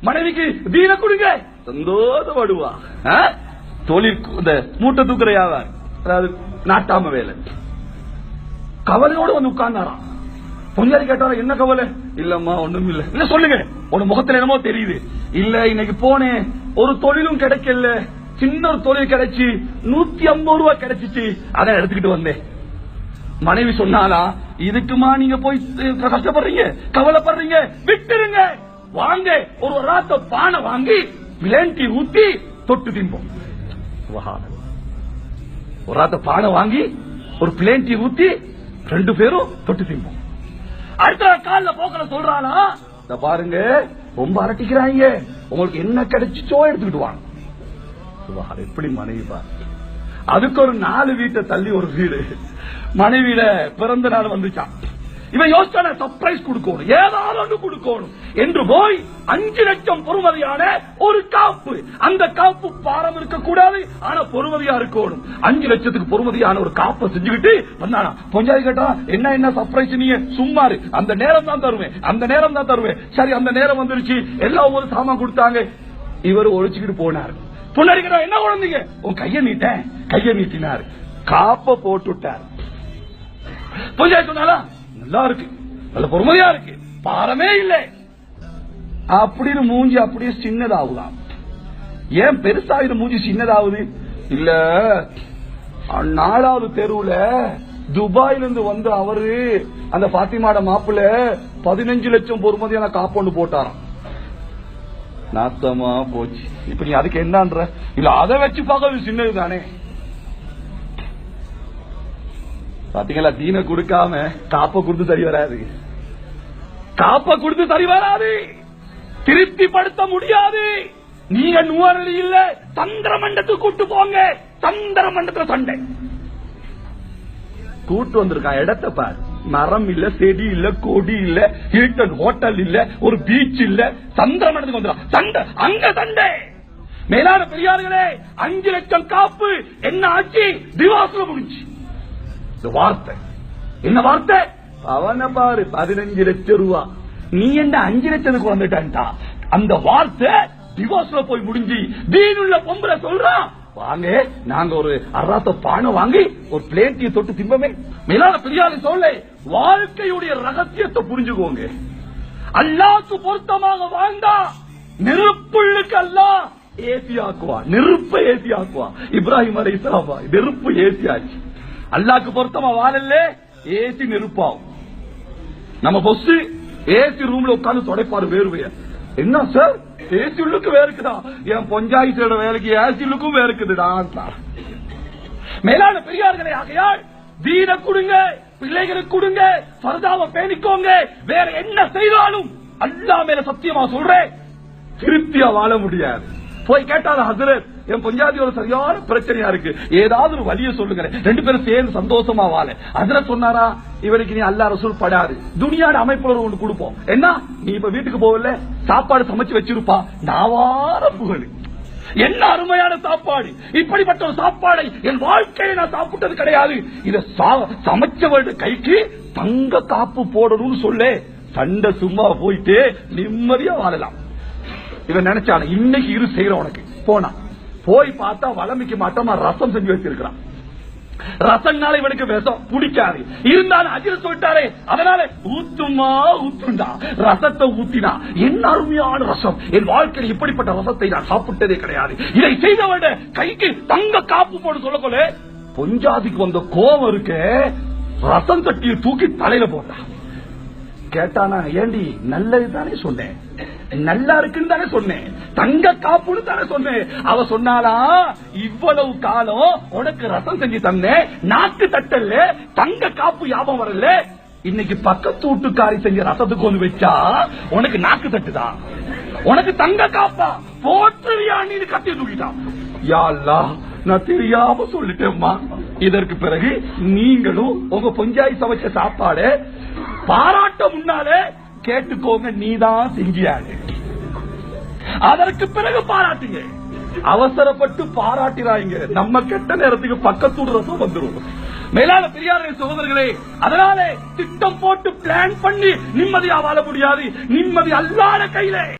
மனைவிக்கு தீன கொடுங்க. சந்தோஷப்படுவா? தொழில் இந்த மூட்டை தூக்குற வியாபாரம் அதாவது நாட்டாம வேலை. கவலையோட வந்து உட்கார்ந்தாராம். பொஞ்சாதி கேட்டாரா என்ன கவலை? இல்லம்மா ஒண்ணும் இல்ல இல்ல சொல்லுங்க? உன முகத்துல என்னமோ தெரியுது. இல்ல இன்னைக்கு போனேன். ஒரு தொழிலும் கிடைக்கல. சின்ன ஒரு தொழில் கிடைச்சு நூத்தி ஐம்பது ரூபாய் கிடைச்சிச்சு. அதை எடுத்துக்கிட்டு வந்தேன். மனைவி சொன்னாலா இதுக்குமா நீங்க போய் கஷ்டப்படுறீங்க? கவலைப்படுறீங்க? விட்டுருங்க வாங்க ஒரு ராத்த பானை வாங்கி பிளேண்டி ஊத்தி தொட்டு திம்போம் ஒரு ராத்த பானை வாங்கி ஒரு பிளேண்டி ஊத்தி ரெண்டு பேரும் தொட்டு திம்போம் அடுத்த நாள் போக்கல சொல்றானா இந்த பாருங்க ரொம்ப அரட்டிக்கிறாங்க. உங்களுக்கு என்ன கிடைச்சிச்சோ எடுத்துக்கிட்டு வாங்க. எப்படி மனைவி பாரு. அதுக்கு ஒரு நாலு வீட்டை தள்ளி ஒரு வீடு. மனைவியில பிறந்த நாள் வந்துச்சான் இவன் யோசிச்சான சர்ப்ரைஸ் கொடுக்கணும். ஏதாவது ஒன்று கொடுக்கணும். என்று போய் அஞ்சு லட்சம் பொறுமதியான ஒரு காப்பு. அந்த காப்பு பாரம் இருக்கக்கூடாது ஆனா பொறுமதியா இருக்கணும். அஞ்சு லட்சத்துக்கு பொறுமதியான ஒரு காப்பை செஞ்சுக்கிட்டு வந்தானா பொஞ்சாதி கேட்டா என்ன என்ன சர்ப்ரைஸ் நீ? சும்மாரு அந்த நேரம் தான் தருவேன். அந்த நேரம் தான் தருவேன். சரி அந்த நேரம் வந்துருச்சு. எல்லாம் ஒரு சாமான் கொடுத்தாங்க. இவர் ஒழிச்சுக்கிட்டு போனார். புன்னடிக்கிறா என்ன குழந்தைங்க? உன் கைய நீட்டேன். கைய நீட்டினார். காப்ப போட்டுட்டார். பூஜை சொன்னாலா நல்லா இருக்கு. நல்ல பொறுமையா இருக்கு. பாரமே இல்லை. அப்படின்னு மூஞ்சி அப்படியே சின்னதாகுதாம் ஏன் பெருசா மூஞ்சி சின்னதாகுது? இல்ல நாலாவது தெருவுல துபாயில இருந்து வந்த அவரு அந்த பாத்திமாட மாப்பிள்ள பதினஞ்சு லட்சம் பொறுமதியான காப்பொண்டு போட்டாராம். நாத்தமா போச்சு. இப்ப நீ அதுக்கு என்னன்ற? இல்ல அதை வச்சு பார்க்க சின்னது தானே பாத்தீங்களா தீன கொடுக்காம காப்ப கொடுத்து சரி வராது. காப்ப கொடுத்து சரி வராது. திருப்திப்படுத்த முடியாது. நீங்க நுவரலி இல்ல சந்திர மண்டத்துக்கு கூட்டு போங்க. சந்திர மண்டத்துல சண்டை. கூட்டு வந்திருக்கான் இடத்தை பாரு. மரம் இல்ல செடி இல்ல கொடி இல்ல ஹில்டன் ஹோட்டல் இல்ல ஒரு பீச் இல்ல சந்திர மண்டத்துக்கு வந்துடும் சண்டை அங்க சண்டை. மேலான பெரியார்களே அஞ்சு லட்சம் காப்பு. என்ன ஆச்சு? திவாசுல முடிஞ்சு. இந்த வார்த்தை. என்ன வார்த்தை? அவன பாரு பதினஞ்சு லட்சம் ரூபா. நீ என்ன அஞ்சு லட்சத்துக்கு வந்துட்டான்டா? அந்த வார்த்தை டிவோர்ஸ்ல போய் முடிஞ்சு தீனுள்ள பொம்பளை சொல்றான் வாங்க நாங்க ஒரு அராத்த பானை வாங்கி ஒரு பிளேட்டியை தொட்டு திம்பமே மேலான பெரியாரு சொல்ல வாழ்க்கையுடைய ரகசியத்தை புரிஞ்சுக்கோங்க. அல்லாக்கு பொருத்தமாக வாழ்ந்தா நெருப்புள்ளுக்கு அல்லா ஏசி ஆக்குவா. நெருப்பை ஏசி ஆக்குவா. இப்ராஹிம் அலை இஸ்லாமா நெருப்பு ஏசி ஆச்சு. அல்லாக்கு பொருத்தமா வாழல்ல ஏசி நெருப்பாகும். நம்ம பொஸ் ஏசி ரூம்ல உட்கார்ந்து தொடைப்பாரு வேர்வைய. என்ன சார் ஏசி உள்ளுக்கு வேர்க்குதா? என் பஞ்சாயத்தோட வேலைக்கு ஏசி உள்ளுக்கும் வேர்க்குதுடா மேலான பெரியார்களே ஆகையால் வீட கொடுங்க பிள்ளைகளுக்கு கொடுங்க பரதாவை பேணிக்கோங்க வேற என்ன செய்தாலும் அல்லா மேல சத்தியமா சொல்றேன். திருப்தியா வாழ முடியாது. போய் கேட்டாத ஹசரத்? என் பஞ்சாதி ஒரு சரியான பிரச்சனையா இருக்கு. ஏதாவது ஒரு வழிய சொல்லுங்க ரெண்டு பேரும் சேர்ந்து சந்தோஷமா வாழ. அதுல சொன்னாரா இவனுக்கு நீ அல்லா ரசூல் படாது. துணியாட அமைப்புல ஒன்று கொடுப்போம். என்ன? நீ இப்ப வீட்டுக்கு போகல? சாப்பாடு சமைச்சு வச்சிருப்பா. நாவார புகழ். என்ன அருமையான சாப்பாடு. இப்படிப்பட்ட ஒரு சாப்பாடை என் வாழ்க்கையை நான் சாப்பிட்டது கிடையாது. இதை சா- சமைச்சவருடைய கைக்கு தங்க காப்பு போடணும்னு சொல்ல சண்டை சும்மா போயிட்டு நிம்மதியா வாழலாம். இவன் நினைச்சான இன்னைக்கு இரு செய்யற உனக்கு. போனா. போய் பார்த்தா வளமிக்க மாட்டோமா ரசம் செஞ்சு வச்சிருக்கிறான். ரசம்னால இவனுக்கு விஷம் பிடிக்காது. இருந்தாலும் அஜில் சொல்லிட்டாரே அதனால ஊத்துமா ஊத்துண்டா ரசத்தை ஊத்தினா என்ன அருமையான ரசம். என் வாழ்க்கையில் இப்படிப்பட்ட ரசத்தை நான் சாப்பிட்டதே கிடையாது. இதை செய்தவட கைக்கு தங்க காப்பு போட்டு சொல்லக்கொள்ள பொஞ்சாதிக்கு வந்த கோவம் இருக்கு ரசம் தட்டியை தூக்கி தலையில போட்டான். கேட்டானா ஏண்டி நல்லது தானே சொன்னேன். நல்லா இருக்குன்னு தானே சொன்னேன். தங்க காப்புன்னு தானே சொன்னேன். அவ சொன்னாலா இவ்வளவு காலம் உனக்கு ரசம் செஞ்சு தந்தேன். நாக்கு தட்டல்ல தங்க காப்பு ஞாபகம் வரல. இன்னைக்கு பக்கத்து வீட்டுக்காரி செஞ்ச ரசத்துக்கு வந்து வச்சா உனக்கு நாக்கு தட்டுதான் உனக்கு தங்க காப்பா? போற்றுவியா நீ கத்தி தூக்கிட்டான் யாழ்லா நான் தெரியாம சொல்லிட்டேம்மா. இதற்கு பிறகு நீங்களும் உங்க பொஞ்சாய் சமைச்ச சாப்பாடு பாராட்ட முன்னாலே கேட்டுக்கோங்க நீதான் செஞ்சியாரு அதற்கு பிறகு பாராட்டுங்க. அவசரப்பட்டு பாராட்டினாங்க நம்ம கெட்ட நேரத்துக்கு பக்கத்தூடு ரசம் வந்துரும். மேலான பெரியாரே சகோதரர்களே அதனாலே திட்டம் போட்டு பிளான் பண்ணி நிம்மதியா வாழ முடியாது. நிம்மதி அல்லாத கையிலே.